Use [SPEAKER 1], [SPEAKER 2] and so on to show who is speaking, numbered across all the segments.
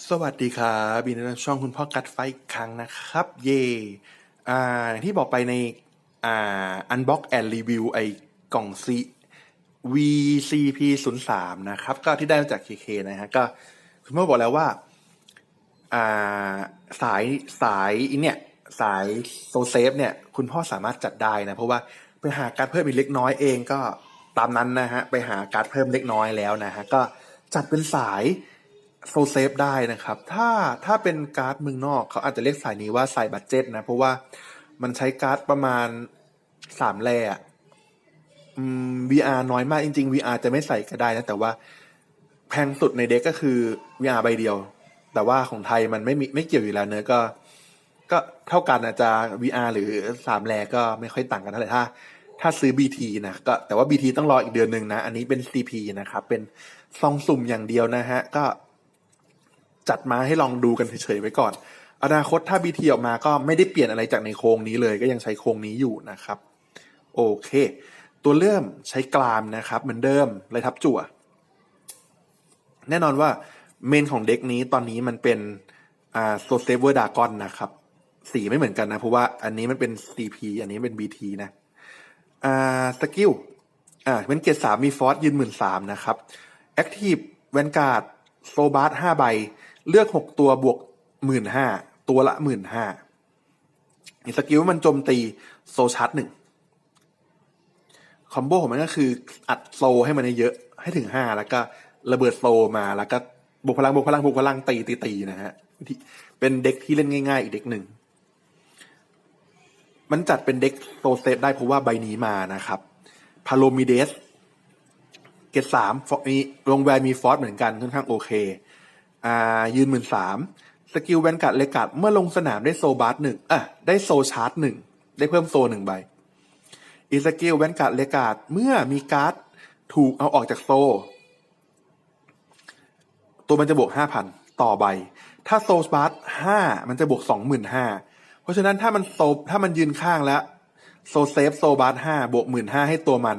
[SPEAKER 1] สวัสดีครับบินในช่องคุณพ่อกัดไฟครั้งนะครับ เย่อ่าที่บอกไปในอ่าอันบ็อกแอนรีวิวไอกล่องซี VCP 0 3นะครับ ก็ที่ได้มาจาก KK นะฮะ ก็คุณพ่อบอกแล้วว่าอ่าสายสายอินเนี่ย สายโซเซฟเนี่ย คุณพ่อสามารถจัดได้นะ เพราะว่าไปหาการดเพิ่มอีกเล็กน้อยเองก็ตามนั้นนะฮะ ไปหาการดเพิ่มเล็กน้อยแล้วนะฮะ ก็จัดเป็นสาย โซเซฟได้นะครับ ถ้าถ้าเป็นการ์ดเมืองนอกเขาอาจจะเรียกสายนี้ว่าสายบัตเจ็ตนะ เพราะว่ามันใช้การ์ดประมาณสามแร่อะอืม VR น้อยมากจริง ๆ VR จะไม่ใส่ก็ได้นะ แต่ว่าแพงสุดในเด็กก็คือ VR ใบเดียว แต่ว่าของไทยมันไม่มีไม่เกี่ยวอยู่แล้วเนอะก็ ก็เท่ากันอาจจะ VR หรือสามแรก็ไม่ค่อยต่างกันเท่าไหร่ถ้าถ้าซื้อ BT นะก็แต่ว่า BT ต้องรออีกเดือนหนึ่งนะ อันนี้เป็น CP นะครับ เป็นซองสุ่มอย่างเดียวนะฮะ ก็ จัดมาให้ลองดูกันเฉยๆไว้ก่อน อนาคตถ้า BT ออกมาก็ไม่ได้เปลี่ยนอะไรจากในโครงนี้เลยก็ยังใช้โครงนี้อยู่นะครับ โอเค ตัวเริ่มใช้กรามนะครับ เหมือนเดิมเลยทับจั่ว แน่นอนว่าเมนของเด็กนี้ตอนนี้มันเป็นอ่าโซเซเวอร์ดากอนนะครับ สีไม่เหมือนกันนะ เพราะว่าอันนี้มันเป็น CP อันนี้เป็น BT นะอ่าสกิลอ่าเป็นเกรดสามมีฟอสยืนหมื่นสามนะครับแอคทีฟแวนการ์ดโซบาร์ห้าใบ เลือกหกตัวบวกหมื่นห้าตัวละหมื่นห้าสกิลมันโจมตีโซชาร์จหนึ่งคอมโบของมันก็คืออัดโซให้มันเยอะให้ถึงห้าแล้วก็ระเบิดโซมาแล้วก็บวกพลังบวกพลังบวกพลังตีตีตีนะฮะเป็นเด็กที่เล่นง่าย ๆ อีกเด็กหนึ่ง มันจัดเป็นเด็กโซเซตได้เพราะว่าใบนี้มานะครับพาโลมิเดสเกตสามมีลงแวนมีฟอสเหมือนกันค่อนข้างโอเค อ่ายืนหมื่นสามสกิลแวนการ์ดเลกัดเมื่อลงสนามได้โซบาร์หนึ่งอะได้โซชาร์จหนึ่งได้เพิ่มโซหนึ่งใบอีสกิลแวนการ์ดเลกัดเมื่อมีการ์ดถูกเอาออกจากโซ ตัวมันจะบวกห้าพันต่อใบ ถ้าโซบาร์ห้ามันจะบวกสองหมื่นห้าเพราะฉะนั้นถ้ามันโซถ้ามันยืนข้างแล้วโซเซฟโซบาร์ห้าบวกหมื่นห้าให้ตัวมัน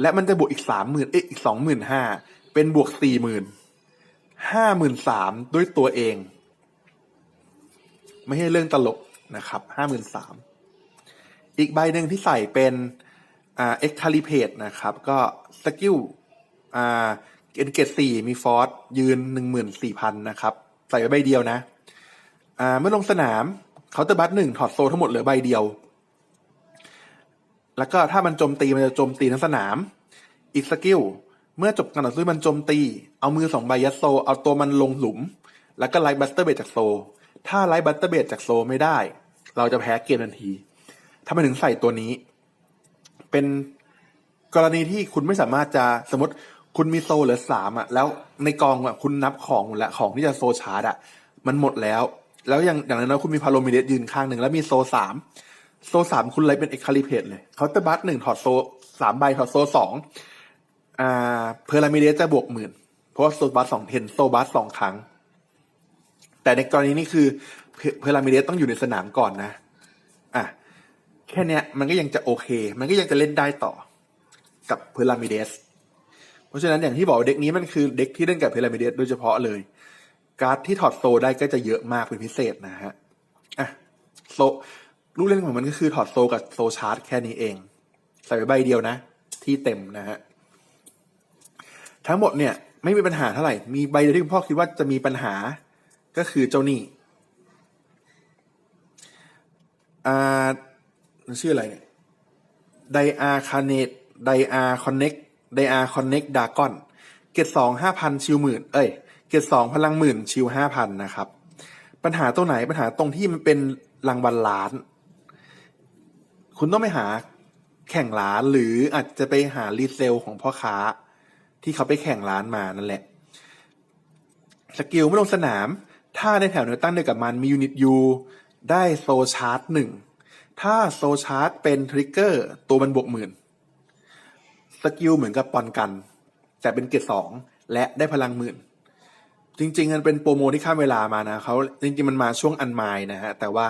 [SPEAKER 1] และมันจะบวกอีกสามหมื่นเอ๊ะอีกสองหมื่นห้าเป็นบวกสี่หมื่น ห้าหมื่นสามด้วยตัวเอง ไม่ใช่เรื่องตลกนะครับห้าหมื่นสามอีกใบหนึ่งที่ใส่เป็นอ่าเอ็กคาลิเพตนะครับ ก็สกิลอ่าเกตสี่มีฟอสยืนหนึ่งหมื่นสี่พันนะครับ ใส่ไว้ใบเดียวนะ อ่าเมื่อลงสนามเคาน์เตอร์บัตหนึ่งถอดโซทั้งหมดเหลือใบเดียว แล้วก็ถ้ามันโจมตีมันจะโจมตีทั้งสนาม อีกสกิล เมื่อจบการต่อสู้มันโจมตี เอามือสองใบยัดโซ เอาตัวมันลงหลุม แล้วก็ไล่บัตเตอร์เบดจากโซ ถ้าไล่บัตเตอร์เบดจากโซไม่ได้ เราจะแพ้เกมทันทีทำไมถึงใส่ตัวนี้ เป็นกรณีที่คุณไม่สามารถจะสมมติคุณมีโซเหลือสามอะ แล้วในกองอะคุณนับของหมดแล้วของที่จะโซชาร์ดอะ มันหมดแล้ว แล้วอย่างอย่างนั้นคุณมีพาโลมิเดสยืนข้างหนึ่งแล้วมีโซสามโซสามคุณไล่เป็นเอ็กคาลิเพตเลยเขาน์เตอร์บัตหนึ่งถอดโซสามใบถอดโซสอง อ่าเพอร์ลามิเดสจะบวกหมื่นเพราะว่าโซบัสสองเทนโซบัสสองครั้ง แต่ในกรณีนี้คือเพอร์ลามิเดสต้องอยู่ในสนามก่อนนะอะแค่เนี้ยมันก็ยังจะโอเค มันก็ยังจะเล่นได้ต่อกับเพอร์ลามิเดสเพราะฉะนั้นอย่างที่บอกเด็กนี้มันคือเด็กที่เล่นกับเพอร์ลามิเดสโดยเฉพาะเลย การ์ดที่ถอดโซได้ก็จะเยอะมากเป็นพิเศษนะฮะอะโซลูกเล่นของมันก็คือถอดโซกับโซชาร์จแค่นี้เอง ใส่ไว้ใบเดียวนะ ที่เต็มนะฮะ ทั้งหมดเนี่ยไม่มีปัญหาเท่าไหร่ มีใบเดียวที่คุณพ่อคิดว่าจะมีปัญหาก็คือเจ้าหนี่อ่ามันชื่ออะไรเนี่ยไดอาคาเนตไดอาคอนเน็กไดอาคอนเน็กดากอนเกตสองห้าพันชิวหมื่น เอ้ย เกตสองพลังหมื่นชิวห้าพันนะครับ ปัญหาตรงไหนปัญหาตรงที่มันเป็นรางวัลล้าน คุณต้องไปหาแข่งร้านหรืออาจจะไปหารีเซลของพ่อค้า ที่เขาไปแข่งร้านมานั่นแหละ สกิลเมื่อลงสนาม ถ้าในแถวแนวตั้งเดียวกับมันมียูนิตยูได้โซชาร์จหนึ่ง ถ้าโซชาร์จเป็นทริกเกอร์ตัวมันบวกหมื่น สกิลเหมือนกับปอนกัน แต่เป็นเกรสองและได้พลังหมื่น จริง ๆ มันเป็นโปรโมที่ข้ามเวลามานะเขาจริง ๆ มันมาช่วงอันไมล์นะฮะ แต่ว่า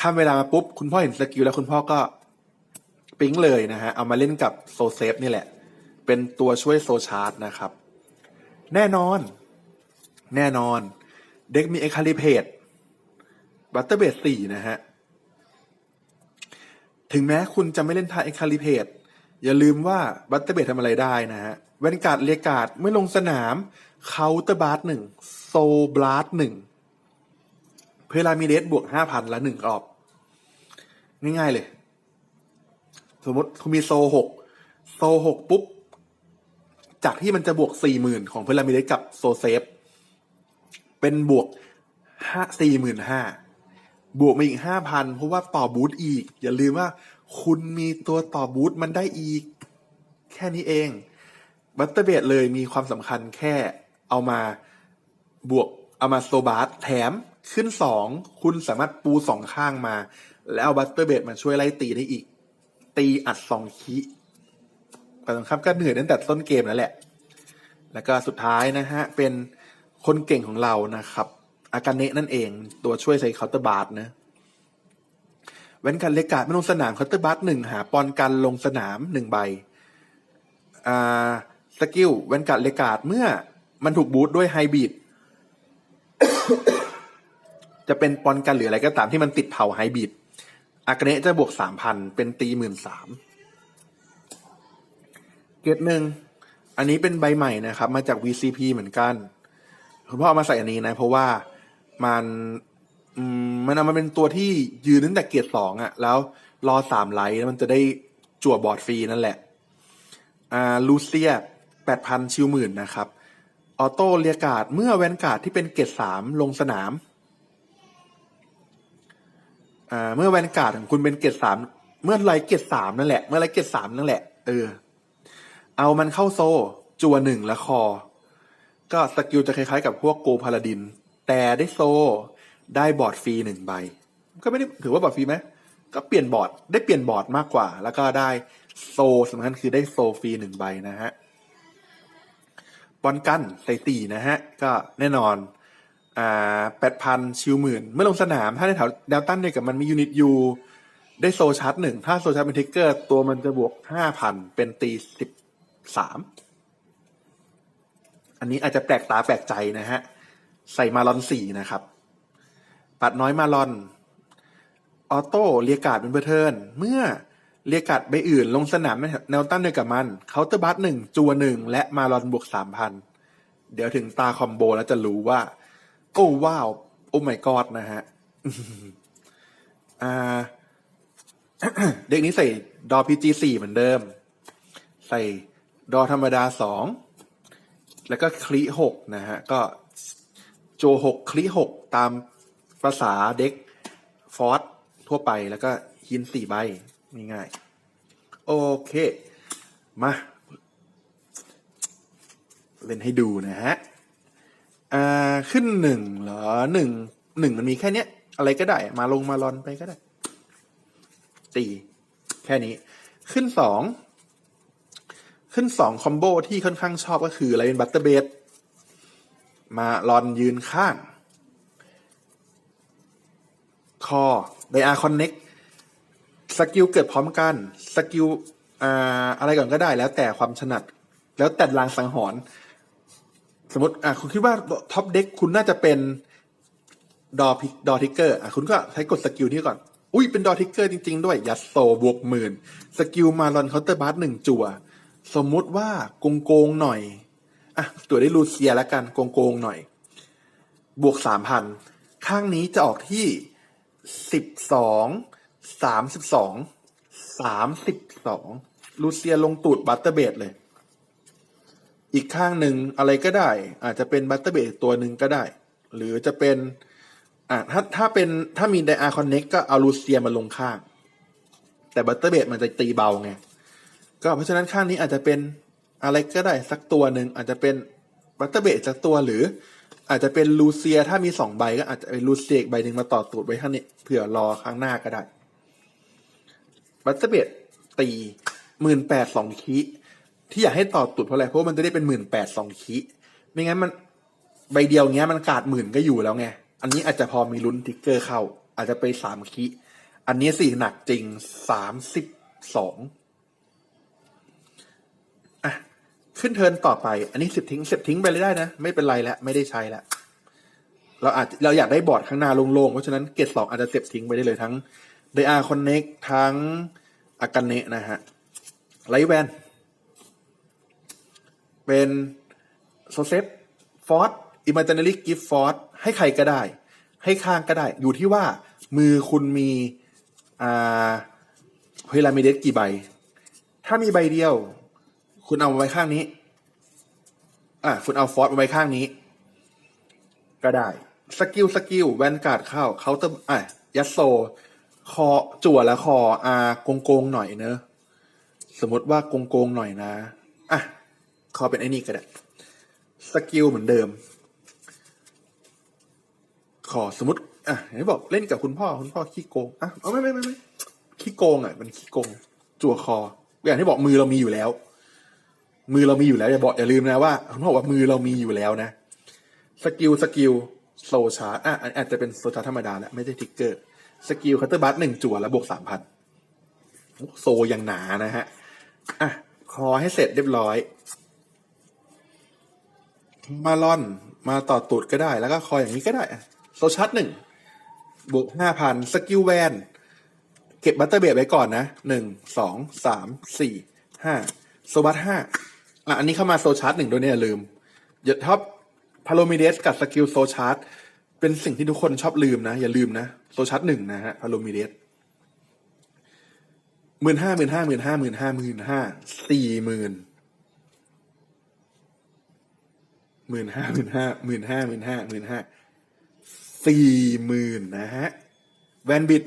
[SPEAKER 1] ข้ามเวลามาปุ๊บ คุณพ่อเห็นสกิลแล้วคุณพ่อก็ปิ๊งเลยนะฮะ เอามาเล่นกับโซเซฟนี่แหละ เป็นตัวช่วยโซชาร์จนะครับ แน่นอน แน่นอน เด็กมีเอคาลิเพดบัตเตอร์เบดสี่นะฮะ ถึงแม้คุณจะไม่เล่นทาเอคาลิเพดอย่าลืมว่าบัตเตอร์เบดทำอะไรได้นะฮะแวนการ์ดเรียกาดไม่ลงสนามเคาน์เตอร์บาร์หนึ่งโซบลาร์หนึ่งเพลามีเดสบวกห้าพันละหนึ่งรอบ ง่ายๆเลย สมมติคุณมีโซหกโซหกปุ๊บ จากที่มันจะบวกสี่หมื่นของเพลามิเดสกับโซเซฟ เป็นบวกห้าสี่หมื่นห้าบวกมาอีกห้าพันเพราะว่าต่อบูทอีก อย่าลืมว่า คุณมีตัวต่อบูทมันได้อีก แค่นี้เองบัตเตอร์เบดเลยมีความสำคัญแค่เอามาบวกเอามาโซบาร์แถมขึ้นสองคุณสามารถปูสองข้างมา แล้วเอาบัตเตอร์เบดมาช่วยไล่ตีได้อีก ตีอัดสอง คีแต่สงครับก็เหนื่อยตั้งแต่ต้นเกมแล้วแหละ แล้วก็สุดท้ายนะฮะ เป็นคนเก่งของเรานะครับ อากาเนะนั่นเอง ตัวช่วยใส่เคาน์เตอร์บาร์นะเว้นการเลกาดไม่ลงสนามเคาน์เตอร์บาร์หนึ่งหาปอนกันลงสนามหนึ่งใบอ่าสกิลเว้นการเลกาดเมื่อมันถูกบูทด้วยไฮบีดจะเป็นปอนกันหรืออะไรก็ตามที่มันติดเผาไฮบีดอากาเนะจะบวกสามพันเป็นตีหมื่นสาม กตหนึ่งอันนี้เป็นใบใหม่นะครับ มาจาก VCP เหมือนกันคุณพ่อเอามาใส่อันนี้นะ เพราะว่ามันมมันเอามาเป็นตัวที่ยืนตั้งแต่เกียร์สองอะแล้วรอสามไลท์แล้วมันจะได้จั่วบอร์ดฟรีนั่นแหละอ่าลูเซียแปดพันชิวหมื่นนะครับ ออโต้เรียการ์ดเมื่อแวนการ์ดที่เป็นเกตสามลงสนามอ่าเมื่อแวนการ์ดของคุณเป็นเกตสามเมื่อไลท์เกตสามนั่นแหละ เมื่อไลท์เกตสามนั่นแหละเออ เอามันเข้าโซ จัวหนึ่งและคอ ก็สกิลจะคล้ายๆกับพวกโกพาลาดิน แต่ได้โซ ได้บอร์ดฟรีหนึ่งใบ ก็ไม่ได้ถือว่าบอร์ดฟรีไหมก็เปลี่ยนบอร์ดได้เปลี่ยนบอร์ดมากกว่า แล้วก็ได้โซสำคัญคือได้โซฟรีหนึ่งใบนะฮะปอนกันใส่ตีนะฮะ ก็แน่นอนอ่าแปดพันชิวหมื่นเมื่อลงสนาม ถ้าในแถวแนวตันเนี่ยกับมันมียูนิตยูได้โซชาร์จหนึ่งถ้าโซชาร์จเป็นทิกเกอร์ ตัวมันจะบวกห้าพันเป็นตีสิบ สามอันนี้อาจจะแปลกตาแปลกใจนะฮะ ใส่มาลอนสี่นะครับ ปัดน้อยมาลอน ออโต้เรียกาดเป็นเบอร์เทิร์น เมื่อเรียกาดใบอื่น ลงสนามแนวตั้นเดียวกับมันเคาน์เตอร์บัสหนึ่งจัวหนึ่งและมาลอนบวกสามพันเดี๋ยวถึงตาคอมโบแล้วจะรู้ว่า โอ้ว้าว โอ้ไม่กอดนะฮะอ่าเด็กนี้ใส่ดอพีจีสี่เหมือนเดิม ใส่ ดอธรรมดาสองแล้วก็คลิหกนะฮะ ก็โจหกคลิหกตามภาษาเด็กฟอร์สทั่วไปแล้วก็ฮินสี่ใบง่ายๆโอเค มา เล่นให้ดูนะฮะ อ่า ขึ้นหนึ่งเหรอหนึ่งหนึ่งมันมีแค่เนี้ย อะไรก็ได้ มาลงมาลอนไปก็ได้ตีแค่นี้ ขึ้นสอง ขึ้นสองคอมโบที่ค่อนข้างชอบก็คืออะไรเป็นบัตเตอร์เบดมาลอนยืนข้าง คอไดอาร์คอนเน็กสกิลเกิดพร้อมกัน สกิลอ่าอะไรก่อนก็ได้แล้วแต่ความถนัด แล้วแต่ลางสังหรณ์สมมติอะคุณคิดว่าท็อปเด็กคุณน่าจะเป็นดอพิกดอทิกเกอร์อะคุณก็ใช้กดสกิลนี้ก่อน อุ้ยเป็นดอทิกเกอร์จริง ๆ ด้วย ยัดโซบวกหมื่น สกิลมาลอนเคาน์เตอร์บาร์หนึ่งจั่ว สมมุติว่าโกงโกงๆหน่อย อะ ตัวได้ลูเซียแล้วกันโกงโกงๆหน่อย บวกสามพันข้างนี้จะออกที่สิบสองสามสิบสองสามสิบสองลูเซียลงตูดบัตเตอร์เบดเลย อีกข้างหนึ่งอะไรก็ได้ อาจจะเป็นบัตเตอร์เบดตัวหนึ่งก็ได้ หรือจะเป็น อะถ้าถ้าเป็นถ้ามีไดอาร์คอนเน็กก็เอาลูเซียมาลงข้าง แต่บัตเตอร์เบดมันจะตีเบาไง ก็เพราะฉะนั้นข้างนี้อาจจะเป็นอะไรก็ได้สักตัวหนึ่งอาจจะเป็นบัตเตอร์เบดสักตัวหรือ อาจจะเป็นลูเซียถ้ามีสองใบก็อาจจะเป็นลูเซียอีกใบหนึ่งมาต่อตูดไว้ข้างนี้เผื่อรอข้างหน้าก็ได้บัตเตอร์เบดตีหมื่นแปดสองคีที่อยากให้ต่อตูดเพราะอะไรเพราะว่ามันจะได้เป็นหมื่นแปดสองคีไม่งั้นมันใบเดียวเงี้ยมันกาดหมื่นก็อยู่แล้วไง อันนี้อาจจะพอมีลุ้นทิกเกอร์เข้า อาจจะไปสามคีอันนี้สี่หนักจริงสามสิบสอง อะ ขึ้นเทินต่อไป อันนี้สิบทิ้งสิบทิ้งไปเลยได้นะ ไม่เป็นไรแล้วไม่ได้ใช้แล้วเราอาจเราอยากได้บอร์ดข้างหน้าโล่งๆ เพราะฉะนั้นเกรดสองอาจจะเสียบทิ้งไปได้เลยทั้ง d r Connect ทั้งอากาเนะนะฮะไลท์แวนเป็นโซเซตฟอร์อิม a จ i น a รีกิฟต์ฟอร์ให้ใครก็ได้ ให้ข้างก็ได้ อยู่ที่ว่ามือคุณมีอ่าเฮลามิเดสกี่ใบ ถ้ามีใบเดียว คุณเอาไว้ข้างนี้ อะคุณเอาฟอร์สไว้ข้างนี้ ก็ได้ สกิลสกิลแวนการ์ดเข้าเคาน์เตอร์อะยัดโซ คอจั่วและคออาโกงโกงหน่อยเนอะ สมมติว่าโกงโกงหน่อยนะ อะขอเป็นไอ้นี่ก็ได้ สกิลเหมือนเดิม ขอสมมติ อะอย่างที่บอกเล่นกับคุณพ่อ คุณพ่อขี้โกง อะเอาไม่ไม่ไม่ไม่ขี้โกงอะ มันขี้โกง จั่วคอ อย่างที่บอกมือเรามีอยู่แล้ว มือเรามีอยู่แล้วอย่าบอกอย่าลืมนะว่าคุณพ่อบอกว่ามือเรามีอยู่แล้วนะสกิลสกิลโซชาร์อะอาจจะเป็นโซชาร์ธรรมดาแหละไม่ใช่ทิกเกอร์สกิลคัตเตอร์บัตหนึ่งจั่วแล้วบวกสามพันโซยังหนานะฮะอะคอให้เสร็จเรียบร้อย มาลอนมาต่อตูดก็ได้ แล้วก็คออย่างนี้ก็ได้โซชาร์ตหนึ่งบวกห้าพันสกิลแวนเก็บบัตเตอร์เบดไว้ก่อนนะหนึ่งสองสามสี่ห้าโซบัตห้า อะอันนี้เข้ามาโซชาร์ตหนึ่งด้วยเนี่ยลืมอย่าท็อปพาโลมิเดสกับสกิลโซชาร์ตเป็นสิ่งที่ทุกคนชอบลืมนะ อย่าลืมนะโซชาร์ตหนึ่งนะฮะพาโลมิเดสหมื่นห้าหมื่นห้าหมื่นห้าหมื่นห้าหมื่นห้าสี่หมื่นหมื่นห้าหมื่นห้าหมื่นห้าหมื่นห้าหมื่นห้าสี่หมื่นนะฮะแวนบิด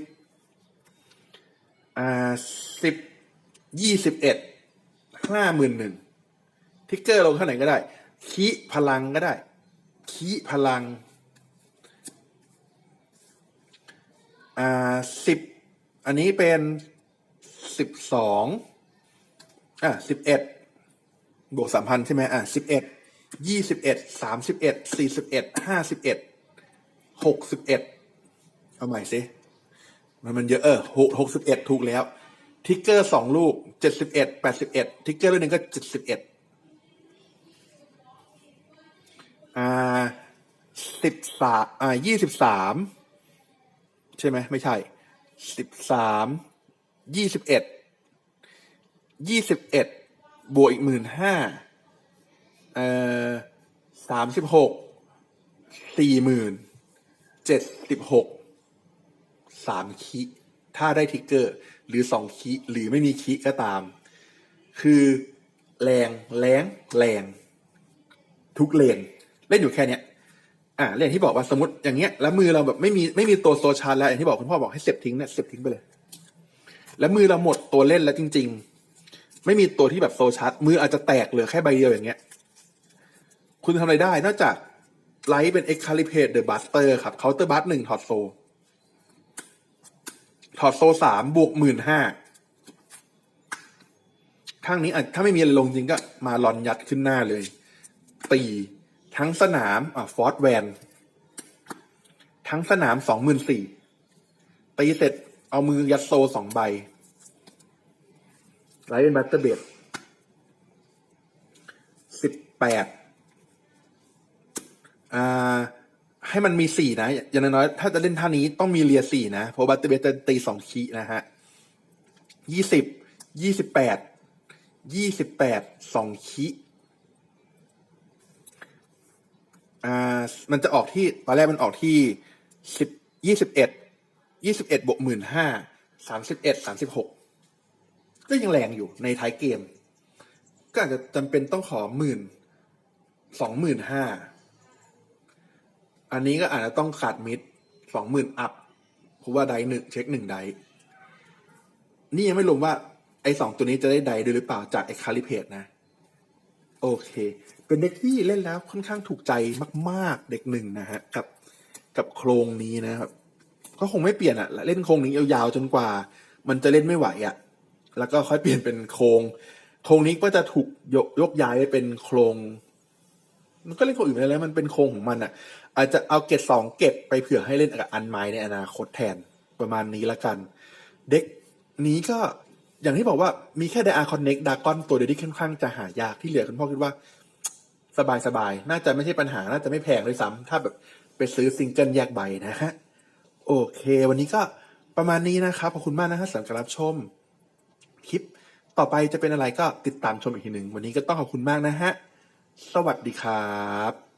[SPEAKER 1] อ่าสิบยี่สิบเอ็ดห้าหมื่นหนึ่ง ทิกเกอร์ลงเท่าไหร่ก็ได้ คีพลังก็ได้ คีพลัง อ่าสิบอันนี้เป็นสิบสองอะสิบเอ็ดบวกสามพันใช่ไหมอะสิบเอ็ดยี่สิบเอ็ดสามสิบเอ็ดสี่สิบเอ็ดห้าสิบเอ็ดหกสิบเอ็ดเอาใหม่สิมันมันเยอะเออหกหกสิบเอ็ดถูกแล้ว ทิกเกอร์สองลูกเจ็ดสิบเอ็ดแปดสิบเอ็ดทิกเกอร์ลูกหนึ่งก็เจ็ดสิบเอ็ด อ่าสิบสามอ่ายี่สิบสามใช่ไหมไม่ใช่สิบสามยี่สิบเอ็ดยี่สิบเอ็ดบวกอีกหมื่นห้าเอ่อสามสิบหกสี่หมื่นเจ็ดสิบหกสามคีถ้าได้ทิกเกอร์ หรือสองคีหรือไม่มีคีก็ตาม คือแรงแรงแรง ทุกเลน เล่นอยู่แค่เนี้ยอ่าเล่นที่บอกว่าสมมติอย่างเงี้ย แล้วมือเราแบบไม่มีไม่มีตัวโซชาร์แล้วอย่างที่บอกคุณพ่อบอกให้เสียบทิ้งเนี่ยเสียบทิ้งไปเลย แล้วมือเราหมดตัวเล่นแล้วจริง ๆ ไม่มีตัวที่แบบโซชาร์มืออาจจะแตกเหลือแค่ใบเดียวอย่างเงี้ย คุณทำอะไรได้ นอกจากไลท์เป็นเอ็กคาลิเพตเดอะบัสเตอร์ครับเคาน์เตอร์บัสหนึ่งถอดโซถอดโซสามบวกหมื่นห้าข้างนี้อะถ้าไม่มีอะไรลงจริงก็มาลอนยัดขึ้นหน้าเลย ตี ทั้งสนามอะฟอร์ดแวนทั้งสนามสองหมื่นสี่ตีเสร็จเอามือยัดโซสองใบไลท์เป็นบัตเตอร์เบดสิบแปดอ่าให้มันมีสี่นะ อย่างน้อยๆถ้าจะเล่นท่านี้ต้องมีเรียสี่นะ เพราะบัตเตอร์เบสจะตีสองคีนะฮะยี่สิบยี่สิบแปดยี่สิบแปดสองคี อ่ามันจะออกที่ตอนแรกมันออกที่สิบยี่สิบเอ็ดยี่สิบเอ็ดบวกหมื่นห้าสามสิบเอ็ดสามสิบหกก็ยังแรงอยู่ในท้ายเกม ก็อาจจะจำเป็นต้องขอหมื่นสองหมื่นห้าอันนี้ก็อาจจะต้องขาดมิดสองหมื่นอัพเพราะว่าไดหนึ่งเช็คหนึ่งไดนี่ยังไม่รวมว่าไอ้สองตัวนี้จะได้ไดด้วยหรือเปล่าจากไอ้คาลิเพตนะ โอเค เป็นเด็กที่เล่นแล้วค่อนข้างถูกใจมาก ๆ เด็กหนึ่งนะฮะกับกับโครงนี้นะครับ ก็คงไม่เปลี่ยนอะเล่นโครงนี้ยาวๆจนกว่า มันจะเล่นไม่ไหวอะแล้วก็ค่อยเปลี่ยนเป็นโครง โครงนี้ก็จะถูกยกยกย้ายไปเป็นโครง มันก็เล่นโครงอื่นไม่ได้แล้วมันเป็นโครงของมันอะอาจจะเอาเกรดสองเก็บไปเผื่อให้เล่นกับอันไม้ในอนาคตแทนประมาณนี้ละกัน เด็กนี้ก็ อย่างที่บอกว่ามีแค่ไดอาคอนเน็กดากอนตัวเดียวที่ค่อนข้างจะหายากที่เหลือคุณพ่อคิดว่าสบายสบายๆน่าจะไม่ใช่ปัญหา น่าจะไม่แพงด้วยซ้ำถ้าแบบไปไปซื้อซิงเกิลแยกใบนะฮะ โอเค วันนี้ก็ประมาณนี้นะครับ ขอบคุณมากนะฮะสำหรับการรับชม คลิปต่อไปจะเป็นอะไรก็ติดตามชมอีกทีหนึ่ง วันนี้ก็ต้องขอบคุณมากนะฮะ สวัสดีครับ